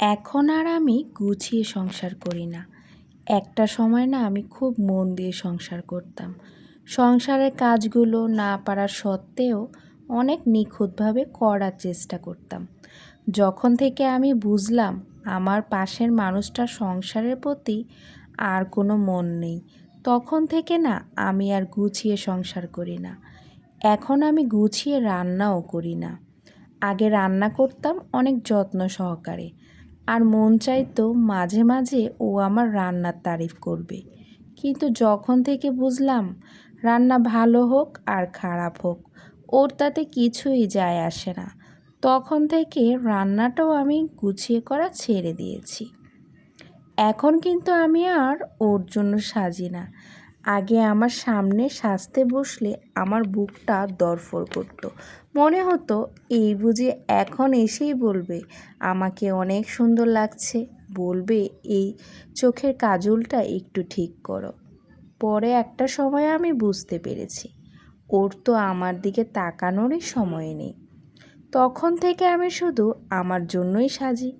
এখন আর আমি গুছিয়ে সংসার করি না। একটা সময় না আমি খুব মন দিয়ে সংসার করতাম। সংসারের কাজগুলো না পারার সত্ত্বেও অনেক নিখুঁতভাবে করার চেষ্টা করতাম। যখন থেকে আমি বুঝলাম আমার পাশের মানুষটা সংসারের প্রতি আর কোনো মন নেই, তখন থেকে না আমি আর গুছিয়ে সংসার করি না। এখন আমি গুছিয়ে রান্নাও করি না। আগে রান্না করতাম অনেক যত্ন সহকারে। আর মন চাইতো মাঝে মাঝে ও আমার রান্নার তারিফ করবে। কিন্তু যখন থেকে বুঝলাম, রান্না ভালো হোক আর খারাপ হোক, ওর তাতে কিছুই যায় আসে না। তখন থেকে রান্নাটাও আমি গুছিয়ে করা ছেড়ে দিয়েছি। এখন কিন্তু আমি আর ওর জন্য সাজি না। আগে আমার সামনে সাজতে বসলে আমার বুকটা দরফর করত। মনে হতো, এই বুঝে এখন এসেই বলবে, আমাকে অনেক সুন্দর লাগছে, বলবে, এই চোখের কাজলটা একটু ঠিক করো। পরে একটা সময় আমি বুঝতে পেরেছি, ওর তো আমার দিকে তাকানোরই সময় নেই। তখন থেকে আমি শুধু আমার জন্যই সাজি,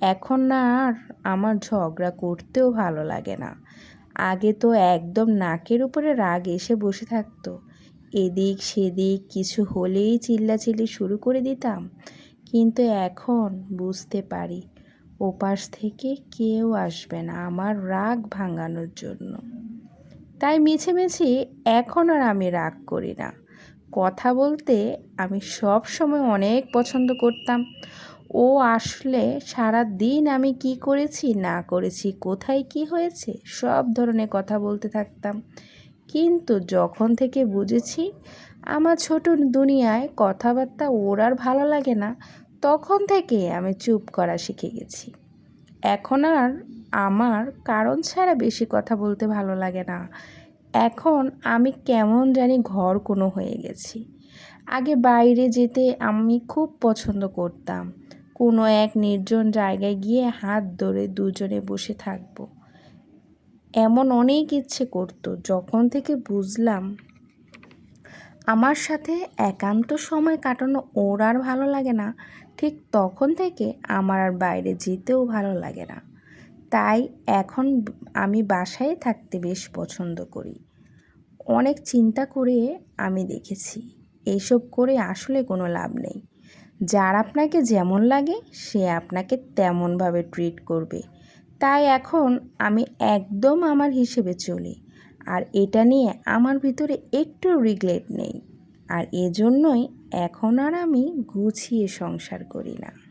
এখন না আর আমার ঝগড়া করতেও ভালো লাগে না। আগে তো একদম নাকের উপরে রাগ এসে বসে থাকতো। এদিক সেদিক কিছু হলেই চিল্লাচিল্লি শুরু করে দিতাম। কিন্তু এখন বুঝতে পারি, ওপাশ থেকে কেউ আসবে না আমার রাগ ভাঙানোর জন্য। তাই মিছে মিছি এখন আর আমি রাগ করি না। কথা বলতে আমি সব সময় অনেক পছন্দ করতাম। ও আসলে সারা দিন আমি কি করেছি, না করেছি, কোথায় কি হয়েছে, সব ধরনের কথা বলতে থাকতাম। কিন্তু যখন থেকে বুঝেছি আমার ছোট দুনিয়ায় কথাবার্তা ওর আর ভালো লাগে না, তখন থেকে আমি চুপ করা শিখে গেছি। এখন আর আমার কারণ ছাড়া বেশি কথা বলতে ভালো লাগে না। এখন আমি কেমন জানি ঘর কোনো হয়ে গেছি। আগে বাইরে যেতে আমি খুব পছন্দ করতাম। কোনো এক নির্জন জায়গায় গিয়ে হাত ধরে দুজনে বসে থাকব। এমন অনেক ইচ্ছে করতো, যখন থেকে বুঝলাম আমার সাথে একান্ত সময় কাটানো ওর আর ভালো লাগে না, ঠিক তখন থেকে আমার আর বাইরে যেতেও ভালো লাগে না। তাই এখন আমি বাসায় থাকতে বেশ পছন্দ করি। অনেক চিন্তা করে আমি দেখেছি এইসব করে আসলে কোনো লাভ নেই। যার আপনাকে যেমন লাগে, সে আপনাকে তেমনভাবে ট্রিট করবে। তাই এখন আমি একদম আমার হিসেবে চলি। আর এটা নিয়ে আমার ভিতরে একটু রিগ্রেট নেই। আর এজন্যই এখন আর আমি গুছিয়ে সংসার করি না।